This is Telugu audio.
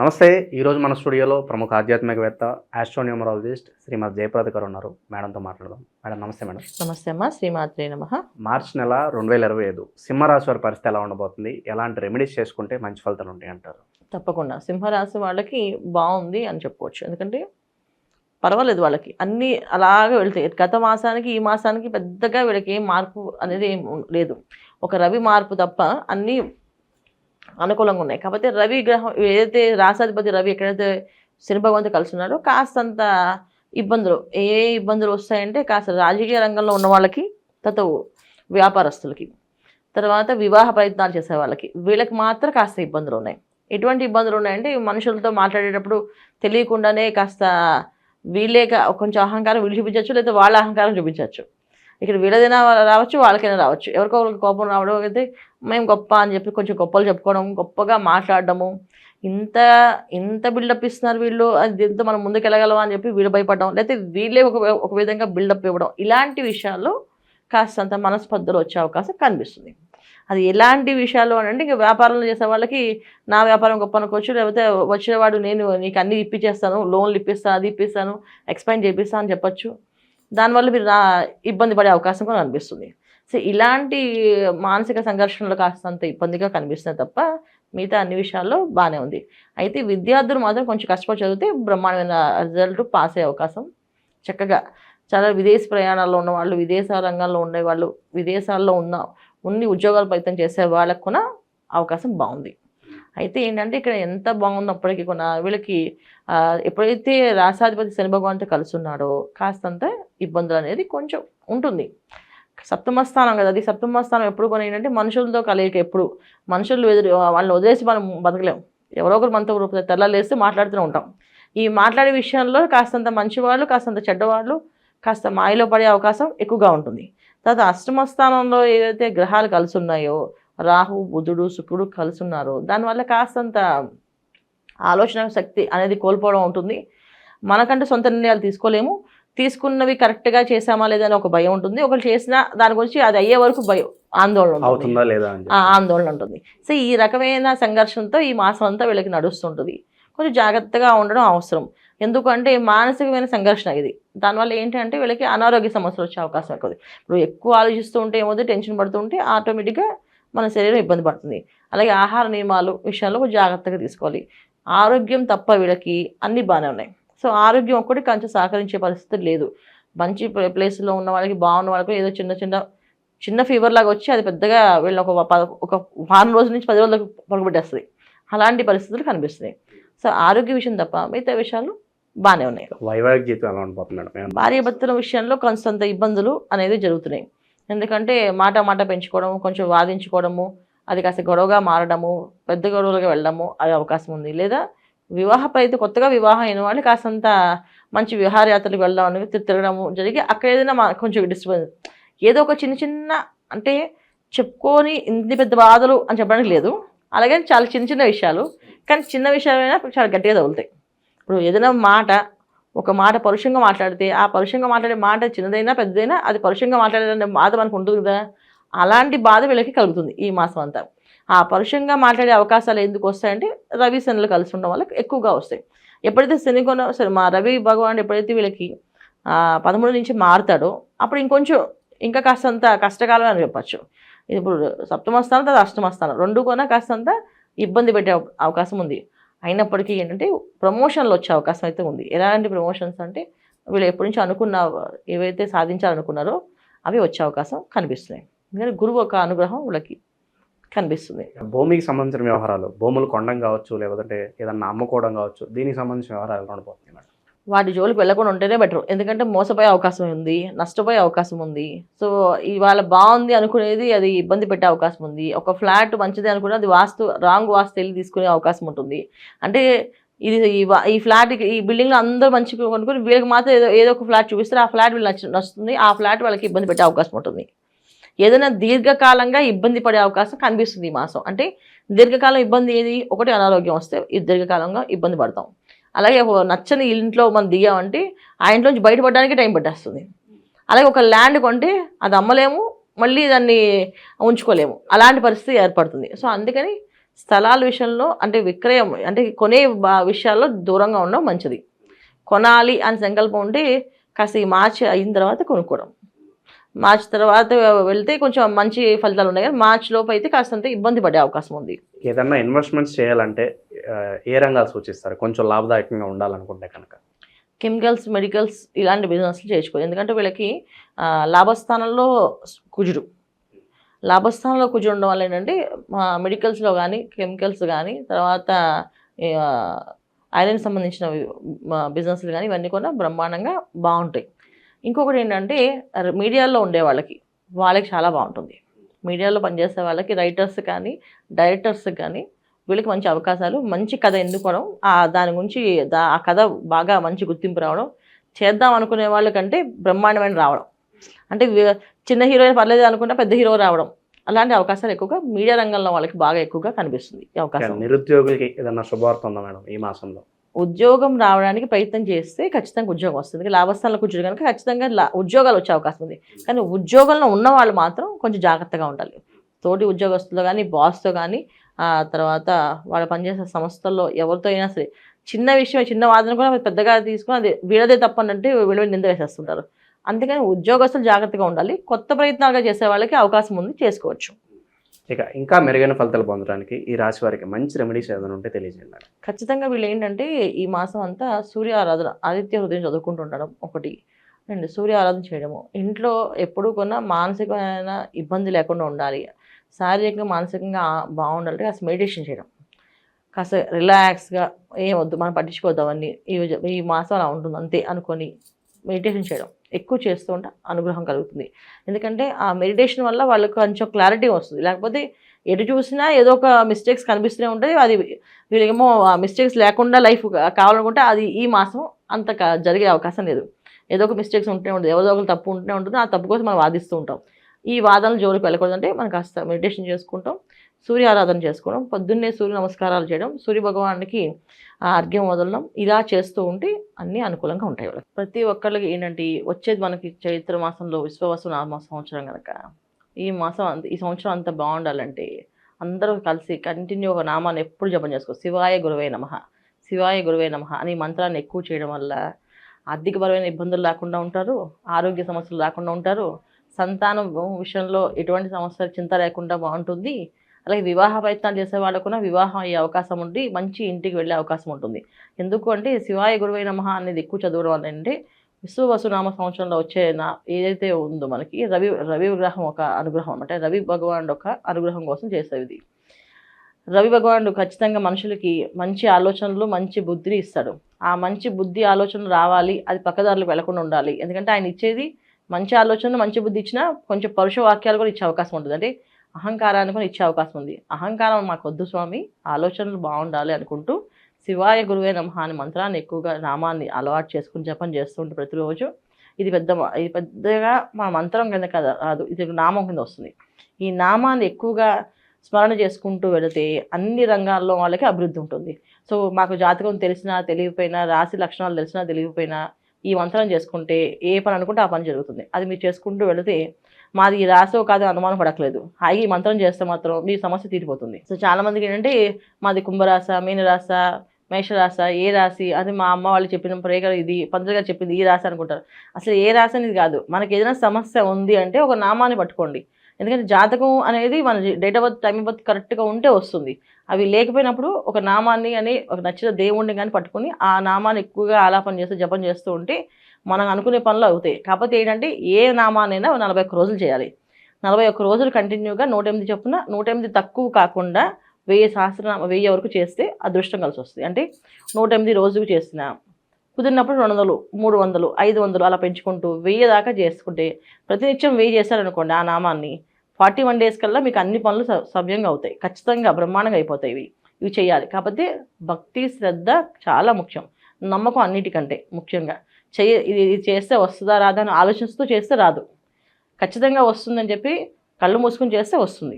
నమస్తే ఈరోజు మన స్టూడియోలో ప్రముఖ ఆధ్యాత్మికవేత్త ఆస్ట్రోన్యూమరాలజిస్ట్ శ్రీమతి జయప్రద గారు ఉన్నారు. మేడంతో మాట్లాడదాం. మేడం నమస్తే మేడం. నమస్తే అమ్మా శ్రీమాత్రే నమ. మార్చి నెల రెండు వేల ఇరవై ఐదు సింహరాశి వారి పరిస్థితి ఎలా ఉండబోతుంది? ఎలాంటి రెమెడీస్ చేసుకుంటే మంచి ఫలితాలు ఉంటాయి అంటారు? తప్పకుండా. సింహరాశి వాళ్ళకి బాగుంది అని చెప్పుకోవచ్చు. ఎందుకంటే పర్వాలేదు వాళ్ళకి. అన్నీ అలాగే వెళ్తాయి. గత మాసానికి ఈ మాసానికి పెద్దగా వీళ్ళకి ఏం మార్పు అనేది లేదు. ఒక రవి మార్పు తప్ప అన్నీ అనుకూలంగా ఉన్నాయి. కాకపోతే రవి గ్రహం ఏదైతే రాసాధిపతి రవి ఎక్కడైతే శని భగవంతు కలిసి ఉన్నారో కాస్తంత ఇబ్బందులు ఏ ఇబ్బందులు వస్తాయంటే కాస్త రాజకీయ రంగంలో ఉన్న వాళ్ళకి తత వ్యాపారస్తులకి తర్వాత వివాహ ప్రయత్నాలు చేసే వాళ్ళకి వీళ్ళకి మాత్రం కాస్త ఇబ్బందులు ఉన్నాయి. ఎటువంటి ఇబ్బందులు ఉన్నాయంటే మనుషులతో మాట్లాడేటప్పుడు తెలియకుండానే కాస్త వీళ్ళే కా- కొంచెం అహంకారం వీళ్ళు చూపించవచ్చు లేదా వాళ్ళ అహంకారం చూపించవచ్చు ఇక్కడ వీళ్ళదైనా రావచ్చు వాళ్ళకైనా రావచ్చు. ఎవరికో కోపం రావడం అయితే మేము గొప్ప అని చెప్పి కొంచెం గొప్పలు చెప్పుకోవడం గొప్పగా మాట్లాడడము. ఇంత ఇంత బిల్డప్ ఇస్తున్నారు వీళ్ళు అది దీంతో మనం ముందుకు అని చెప్పి వీళ్ళు భయపడడం లేకపోతే వీళ్ళే ఒక ఒక విధంగా బిల్డప్ ఇవ్వడం. ఇలాంటి విషయాల్లో కాస్తంత మనస్పర్ధలు వచ్చే అవకాశం కనిపిస్తుంది. అది ఎలాంటి విషయాలు అని అంటే ఇంకా వ్యాపారంలో చేసే వాళ్ళకి నా వ్యాపారం గొప్ప అనుకోవచ్చు లేకపోతే వచ్చేవాడు నేను నీకు అన్ని ఇప్పించేస్తాను లోన్లు ఇప్పిస్తాను అది ఇప్పిస్తాను ఎక్స్పాండ్ చేపిస్తాను అని చెప్పొచ్చు. దానివల్ల మీరు ఇబ్బంది పడే అవకాశం కూడా అనిపిస్తుంది. సో ఇలాంటి మానసిక సంఘర్షణలు కాస్తంత ఇబ్బందిగా కనిపిస్తుంది తప్ప మిగతా అన్ని విషయాల్లో బాగానే ఉంది. అయితే విద్యార్థులు మాత్రం కొంచెం కష్టపడి చదివితే బ్రహ్మాండమైన రిజల్ట్ పాస్ అయ్యే అవకాశం చక్కగా. చాలా విదేశీ ప్రయాణాల్లో ఉన్న వాళ్ళు విదేశాల రంగంలో ఉండే వాళ్ళు విదేశాల్లో ఉన్న ఉన్ని ఉద్యోగాలు ప్రయత్నం చేసే వాళ్ళకు కూడా అవకాశం బాగుంది. అయితే ఏంటంటే ఇక్కడ ఎంత బాగున్నప్పటికీ కూడా వీళ్ళకి ఎప్పుడైతే రాసాధిపతి శని భగవంతు కలిసి ఉన్నాడో కాస్తంత ఇబ్బందులు అనేది కొంచెం ఉంటుంది. సప్తమ స్థానం కదా అది సప్తమ స్థానం ఎప్పుడు కొని ఏంటంటే మనుషులతో కలయిక ఎప్పుడు. మనుషులు ఎదురు వాళ్ళని వదిలేసి మనం బతకలేము ఎవరో ఒకరు మనతో తెల్లలేస్తే మాట్లాడుతూనే ఉంటాం. ఈ మాట్లాడే విషయంలో కాస్తంత మంచివాళ్ళు కాస్తంత చెడ్డవాళ్ళు కాస్త మాయలో పడే అవకాశం ఎక్కువగా ఉంటుంది. తర్వాత అష్టమ స్థానంలో ఏదైతే గ్రహాలు కలిసి ఉన్నాయో రాహు బుధుడు శుక్రుడు కలిసి ఉన్నారో దానివల్ల కాస్తంత ఆలోచన శక్తి అనేది కోల్పోవడం ఉంటుంది. మనకంటే సొంత నిర్ణయాలు తీసుకోలేము. తీసుకున్నవి కరెక్ట్గా చేసామా లేదా అని ఒక భయం ఉంటుంది. ఒకరు చేసినా దాని గురించి అది అయ్యే వరకు భయం ఆందోళన ఉంటుంది. అవుతుందా లేదా ఆందోళన ఉంటుంది. సో ఈ రకమైన సంఘర్షణతో ఈ మాసం అంతా వీళ్ళకి నడుస్తుంటుంది. కొంచెం జాగ్రత్తగా ఉండడం అవసరం. ఎందుకంటే మానసికమైన సంఘర్షణ ఇది. దానివల్ల ఏంటంటే వీళ్ళకి అనారోగ్య సమస్యలు వచ్చే అవకాశం ఎక్కువ ఇప్పుడు ఎక్కువ ఆలోచిస్తూ ఉంటే ఏమవుతుంది టెన్షన్ పడుతూ ఉంటే ఆటోమేటిక్గా మన శరీరం ఇబ్బంది పడుతుంది. అలాగే ఆహార నియమాలు విషయాల్లో జాగ్రత్తగా తీసుకోవాలి. ఆరోగ్యం తప్ప వీళ్ళకి అన్నీ బాగానే ఉన్నాయి. సో ఆరోగ్యం ఒక్కటి కొంచెం సహకరించే పరిస్థితి లేదు. మంచి ప్లే- ప్లేస్లో ఉన్న వాళ్ళకి బాగున్న వాళ్ళకి ఏదో చిన్న చిన్న చిన్న ఫీవర్ లాగా వచ్చి అది పెద్దగా వీళ్ళని ఒక పద- ఒక వారం రోజుల నుంచి పది రోజులకు పడుకోబెట్టేస్తుంది అలాంటి పరిస్థితులు కనిపిస్తున్నాయి. సో ఆరోగ్య విషయం తప్ప మిగతా విషయాలు బాగానే ఉన్నాయి. వైవాహిక జీవితం భార్య భర్తల విషయంలో కొంత ఇబ్బందులు అనేది జరుగుతున్నాయి. ఎందుకంటే మాట మాట పెంచుకోవడము కొంచెం వాదించుకోవడము అది కాస్త గొడవగా మారడము పెద్ద గొడవలుగా వెళ్ళడము అది అవకాశం ఉంది. లేదా వివాహ అయితే కొత్తగా వివాహం అయిన వాళ్ళు కాస్తంత మంచి విహారయాత్రలకు వెళ్ళడం అనేది తిరగడము జరిగి అక్కడ ఏదైనా కొంచెం డిస్టర్బెన్స్. ఏదో ఒక చిన్న చిన్న అంటే చెప్పుకొని ఇన్ని పెద్ద బాధలు అని చెప్పడానికి లేదు. అలాగే చాలా చిన్న చిన్న విషయాలు. కానీ చిన్న విషయాలైనా చాలా గట్టిగా తగులుతాయి. ఇప్పుడు ఏదైనా మాట ఒక మాట పరుషంగా మాట్లాడితే ఆ పరుషంగా మాట్లాడే మాట చిన్నదైనా పెద్దదైనా అది పరుషంగా మాట్లాడే బాధ మనకు ఉంటుంది కదా. అలాంటి బాధ వీళ్ళకి కలుగుతుంది ఈ మాసం అంతా. ఆ పరుషంగా మాట్లాడే అవకాశాలు ఎందుకు వస్తాయంటే రవి శనులు కలిసి ఉండడం వల్ల ఎక్కువగా వస్తాయి. ఎప్పుడైతే శని కొన సరే మా రవి భగవాన్ ఎప్పుడైతే వీళ్ళకి పదమూడు నుంచి మారుతాడో అప్పుడు ఇంకొంచెం ఇంకా కాస్తంత కష్టకాలం అని చెప్పచ్చు. ఇప్పుడు సప్తమ స్థానం తర్వాత అష్టమ స్థానం రెండు కొన కాస్తంత ఇబ్బంది పెట్టే అవకాశం ఉంది. అయినప్పటికీ ఏంటంటే ప్రమోషన్లు వచ్చే అవకాశం అయితే ఉంది. ఎలాంటి ప్రమోషన్స్ అంటే వీళ్ళు ఎప్పటి నుంచి అనుకున్న ఏవైతే సాధించాలనుకున్నారో అవి వచ్చే అవకాశం కనిపిస్తున్నాయి. ఎందుకంటే గురువు ఒక అనుగ్రహం వీళ్ళకి కనిపిస్తుంది. భూమికి సంబంధించిన వ్యవహారాలు భూములు కొనడం కావచ్చు లేకపోతే ఏదన్నా అమ్ముకోవడం కావచ్చు దీనికి సంబంధించిన వ్యవహారాలు ఉండబోతుంది మేడం? వాటి జోలికి వెళ్ళకుండా ఉంటేనే బెటర్. ఎందుకంటే మోసపోయే అవకాశం ఉంది నష్టపోయే అవకాశం ఉంది. సో ఇవాళ బాగుంది అనుకునేది అది ఇబ్బంది పెట్టే అవకాశం ఉంది. ఒక ఫ్లాట్ మంచిది అనుకుని అది వాస్తు రాంగ్ వాస్తు వెళ్ళి తీసుకునే అవకాశం ఉంటుంది. అంటే ఇది ఈ ఫ్లాట్ ఈ బిల్డింగ్లో అందరూ మంచిగా కొనుక్కొని వీళ్ళకి మాత్రం ఏదో ఏదో ఒక ఫ్లాట్ చూపిస్తారు. ఆ ఫ్లాట్ వీళ్ళు నచ్చ నచ్చుతుంది. ఆ ఫ్లాట్ వాళ్ళకి ఇబ్బంది పెట్టే అవకాశం ఉంటుంది. ఏదైనా దీర్ఘకాలంగా ఇబ్బంది పడే అవకాశం కనిపిస్తుంది ఈ మాసం. అంటే దీర్ఘకాలం ఇబ్బంది ఏది? ఒకటి అనారోగ్యం వస్తే దీర్ఘకాలంగా ఇబ్బంది పడతాం. అలాగే ఒక నచ్చని ఇంట్లో మనం దిగామంటే ఆ ఇంట్లోంచి బయటపడడానికి టైం పట్టేస్తుంది. అలాగే ఒక ల్యాండ్ కొంటే అది అమ్మలేము మళ్ళీ దాన్ని ఉంచుకోలేము. అలాంటి పరిస్థితి ఏర్పడుతుంది. సో అందుకని స్థలాల విషయంలో అంటే విక్రయం అంటే కొనే బా- విషయాల్లో దూరంగా ఉండడం మంచిది. కొనాలి అని సంకల్పం ఉంటే కాస్త ఈ మార్చి అయిన తర్వాత కొనుక్కోవడం. మార్చ్ తర్వాత వెళ్తే కొంచెం మంచి ఫలితాలు ఉన్నాయి కానీ మార్చ్ లోపు అయితే కాస్తంత ఇబ్బంది పడే అవకాశం ఉంది. ఏదన్నా ఇన్వెస్ట్మెంట్స్ చేయాలంటే ఏ రంగాలు సూచిస్తారు? కొంచెం లాభదాయకంగా ఉండాలనుకుంటే కనుక. కెమికల్స్ మెడికల్స్ ఇలాంటి బిజినెస్లు చేసుకోవాలి ఎందుకంటే వీళ్ళకి లాభస్థానంలో కుజుడు. లాభస్థానంలో కుజుడు ఉండడం వల్ల ఏంటంటే మెడికల్స్లో కానీ కెమికల్స్ కానీ తర్వాత ఐరన్ సంబంధించిన బిజినెస్లు కానీ ఇవన్నీ కూడా బ్రహ్మాండంగా బాగుంటాయి. ఇంకొకటి ఏంటంటే మీడియాలో ఉండే వాళ్ళకి వాళ్ళకి చాలా బాగుంటుంది. మీడియాలో పనిచేసే వాళ్ళకి రైటర్స్ కానీ డైరెక్టర్స్ కానీ వీళ్ళకి మంచి అవకాశాలు మంచి కథ ఎన్నుకోవడం ఆ దాని గురించి దా ఆ కథ బాగా మంచి గుర్తింపు రావడం చేద్దాం అనుకునే వాళ్ళకంటే బ్రహ్మాండమైన రావడం. అంటే చిన్న హీరో పర్లేదు అనుకుంటే పెద్ద హీరో రావడం అలాంటి అవకాశాలు ఎక్కువగా మీడియా రంగంలో వాళ్ళకి బాగా ఎక్కువగా కనిపిస్తుంది అవకాశం. నిరుద్యోగులకి ఏదన్నా శుభార్త ఉందా మేడం ఈ మాసంలో? ఉద్యోగం రావడానికి ప్రయత్నం చేస్తే ఖచ్చితంగా ఉద్యోగం వస్తుంది. లాభస్థానంలో కూర్చోడు కనుక ఖచ్చితంగా లా- ఉద్యోగాలు వచ్చే అవకాశం ఉంది. కానీ ఉద్యోగంలో ఉన్న వాళ్ళు మాత్రం కొంచెం జాగ్రత్తగా ఉండాలి. తోటి ఉద్యోగస్తులు కానీ బాస్తో కానీ ఆ తర్వాత వాళ్ళు పనిచేసే సంస్థల్లో ఎవరితో అయినా సరే చిన్న విషయం చిన్న వాదన కూడా పెద్దగా తీసుకుని అది వీళ్ళదే తప్పనంటే వీళ్ళ నింద వేసేస్తుంటారు. అందుకని ఉద్యోగస్తులు జాగ్రత్తగా ఉండాలి. కొత్త ప్రయత్నాలుగా చేసే వాళ్ళకి అవకాశం ఉంది చేసుకోవచ్చు. ఇక ఇంకా మెరుగైన ఫలితాలు పొందడానికి ఈ రాశి వారికి మంచి రెమెడీస్ ఏదైనా ఉంటే తెలియజేయండి. మేడం ఖచ్చితంగా వీళ్ళు ఏంటంటే ఈ మాసం అంతా సూర్య ఆరాధన ఆదిత్య హృదయం చదువుకుంటూ ఉండడం ఒకటి. అండ్ సూర్య ఆరాధన చేయడము. ఇంట్లో ఎప్పుడూ కొన్నా మానసికమైన ఇబ్బంది లేకుండా ఉండాలి. శారీరకంగా మానసికంగా బాగుండాలంటే కాస్త మెడిటేషన్ చేయడం. కాస్త రిలాక్స్గా ఏం వద్దు మనం పట్టించుకోవద్దు అవన్నీ. ఈ ఈ మాసం అలా ఉంటుంది అంతే అనుకొని మెడిటేషన్ చేయడం. ఎక్కువ చేస్తూ ఉంటే అనుగ్రహం కలుగుతుంది. ఎందుకంటే ఆ మెడిటేషన్ వల్ల వాళ్ళకి కొంచెం క్లారిటీ వస్తుంది. లేకపోతే ఎటు చూసినా ఏదో ఒక మిస్టేక్స్ కనిపిస్తూనే ఉంటుంది. అది వీళ్ళకేమో ఆ మిస్టేక్స్ లేకుండా లైఫ్ కావాలనుకుంటే అది ఈ మాసం అంత జరిగే అవకాశం లేదు. ఏదో ఒక మిస్టేక్స్ ఉంటూనే ఉంటుంది. ఎవరో ఒకరు తప్పు ఉంటూనే ఉంటుంది. ఆ తప్పు కోసం మనం వాదిస్తూ ఉంటాం. ఈ వాదనలు జోలికి వెళ్ళకూడదంటే మనం కాస్త మెడిటేషన్ చేసుకుంటాం. సూర్య ఆరాధన చేసుకోవడం పొద్దున్నే సూర్య నమస్కారాలు చేయడం సూర్య భగవానికి ఆ అర్ఘ్యం వదలడం ఇలా చేస్తూ ఉంటే అన్నీ అనుకూలంగా ఉంటాయి వాళ్ళకి. ప్రతి ఒక్కళ్ళకి ఏంటంటే వచ్చేది మనకి చైత్ర మాసంలో విశ్వవసు నామ సంవత్సరం కనుక ఈ మాసం అంత ఈ సంవత్సరం అంత బాగుండాలంటే అందరూ కలిసి కంటిన్యూ ఒక నామాన్ని ఎప్పుడు జపం చేసుకో శివాయ గురువే నమ శివాయ గురువే నమ అని మంత్రాన్ని ఎక్కువ చేయడం వల్ల ఆర్థికపరమైన ఇబ్బందులు లేకుండా ఉంటారు ఆరోగ్య సమస్యలు లేకుండా ఉంటారు సంతానం విషయంలో ఎటువంటి సమస్య చింత లేకుండా బాగుంటుంది అలాగే వివాహ ప్రయత్నాలు చేసే వాళ్ళకు కూడా వివాహం అయ్యే అవకాశం ఉండి మంచి ఇంటికి వెళ్ళే అవకాశం ఉంటుంది. ఎందుకు అంటే శివాయ గురువై నమ అనేది ఎక్కువ చదవడం వల్ల అంటే విశ్వవసునామ సంవత్సరంలో వచ్చే నా ఏదైతే ఉందో మనకి రవి రవి గ్రహం ఒక అనుగ్రహం అంటే రవి భగవానుడు ఒక అనుగ్రహం కోసం చేసేది. రవి భగవానుడు ఖచ్చితంగా మనుషులకి మంచి ఆలోచనలు మంచి బుద్ధిని ఇస్తాడు. ఆ మంచి బుద్ధి ఆలోచనలు రావాలి. అది పక్కదారులకు వెళ్ళకుండా ఉండాలి. ఎందుకంటే ఆయన ఇచ్చేది మంచి ఆలోచనలు మంచి బుద్ధి ఇచ్చినా కొంచెం పరుష వాక్యాలు కూడా ఇచ్చే అవకాశం ఉంటుంది. అంటే అహంకారాన్ని కూడా ఇచ్చే అవకాశం ఉంది. అహంకారం మాకు వద్దు స్వామి ఆలోచనలు బాగుండాలి అనుకుంటూ శివాయ గురువే నమః అనే మంత్రాన్ని ఎక్కువగా నామాన్ని అలవాటు చేసుకుని జపం చేస్తుంటే ప్రతిరోజు ఇది పెద్ద ఇది పెద్దగా మా మంత్రం కింద కదా రాదు ఇది నామం కింద వస్తుంది. ఈ నామాన్ని ఎక్కువగా స్మరణ చేసుకుంటూ వెళితే అన్ని రంగాల్లో వాళ్ళకి అభివృద్ధి ఉంటుంది. సో మాకు జాతకం తెలిసినా తెలియకపోయినా రాశి లక్షణాలు తెలిసినా తెలియకపోయినా ఈ మంత్రం చేసుకుంటే ఏ పని అనుకుంటే ఆ పని జరుగుతుంది. అది మీరు చేసుకుంటూ వెళితే మాది ఈ రాసో కాదు అనుమానం పడట్లేదు. హాయిగా ఈ మంత్రం చేస్తే మాత్రం మీ సమస్య తీరిపోతుంది. సో చాలా మందికి ఏంటంటే మాది కుంభరాశ మీనరాశ మేషరాశ ఏ రాశి అది మా అమ్మ వాళ్ళు చెప్పిన ప్రేగ ఇది పంతులు గారు చెప్పింది ఈ రాశి అనుకుంటారు. అసలు ఏ రాశి అనేది కాదు. మనకి ఏదైనా సమస్య ఉంది అంటే ఒక నామాన్ని పట్టుకోండి. ఎందుకంటే జాతకం అనేది మన date of birth time of birth కరెక్ట్గా ఉంటే వస్తుంది. అవి లేకపోయినప్పుడు ఒక నామాన్ని అని ఒక నచ్చిన దేవుణ్ణి కానీ పట్టుకొని ఆ నామాన్ని ఎక్కువగా ఆలాపన చేస్తూ జపం చేస్తూ ఉంటే మనం అనుకునే పనులు అవుతాయి. కాకపోతే ఏంటంటే ఏ నామానైనా నలభై ఒక్క రోజులు చేయాలి. నలభై ఒక్క రోజులు కంటిన్యూగా నూట ఎనిమిది చొప్పున నూట ఎనిమిది తక్కువ కాకుండా వెయ్యి సహస్రనామ వెయ్యి వరకు చేస్తే అదృష్టం కలిసి వస్తుంది అంటే నూట ఎనిమిది రోజుకు చేసిన కుదిరినప్పుడు రెండు వందలు మూడు వందలు ఐదు వందలు అలా పెంచుకుంటూ వెయ్యి దాకా చేసుకుంటే ప్రతినిత్యం వెయ్యి చేశారనుకోండి ఆ నామాన్ని ఫార్టీ వన్ డేస్ కల్లా మీకు అన్ని పనులు స- సవ్యంగా అవుతాయి. ఖచ్చితంగా బ్రహ్మాండంగా అయిపోతాయి ఇవి. ఇవి చేయాలి. కాకపోతే భక్తి శ్రద్ధ చాలా ముఖ్యం. నమ్మకం అన్నిటికంటే ముఖ్యంగా. చెయ్య ఇది ఇది చేస్తే వస్తుందా రాదా అని ఆలోచిస్తూ చేస్తే రాదు. ఖచ్చితంగా వస్తుందని చెప్పి కళ్ళు మూసుకుని చేస్తే వస్తుంది.